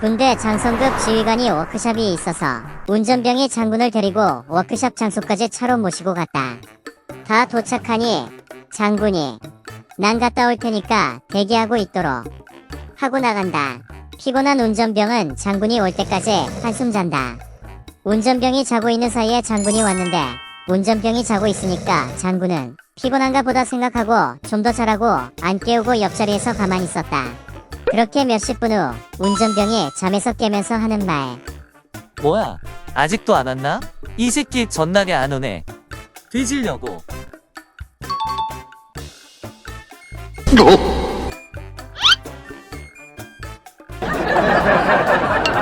군대 장성급 지휘관이 워크샵이 있어서 운전병이 장군을 데리고 워크샵 장소까지 차로 모시고 갔다. 다 도착하니 장군이 난 갔다 올 테니까 대기하고 있도록 하고 나간다. 피곤한 운전병은 장군이 올 때까지 한숨 잔다. 운전병이 자고 있는 사이에 장군이 왔는데 문전병이 자고 있으니까 장군은 피곤한가 보다 생각하고 좀 더 자라고 안 깨우고 옆자리에서 가만히 있었다. 그렇게 몇십 분 후 운전병이 잠에서 깨면서 하는 말. 뭐야? 아직도 안 왔나? 이 새끼 전날에 안 오네. 뒤질려고. 어?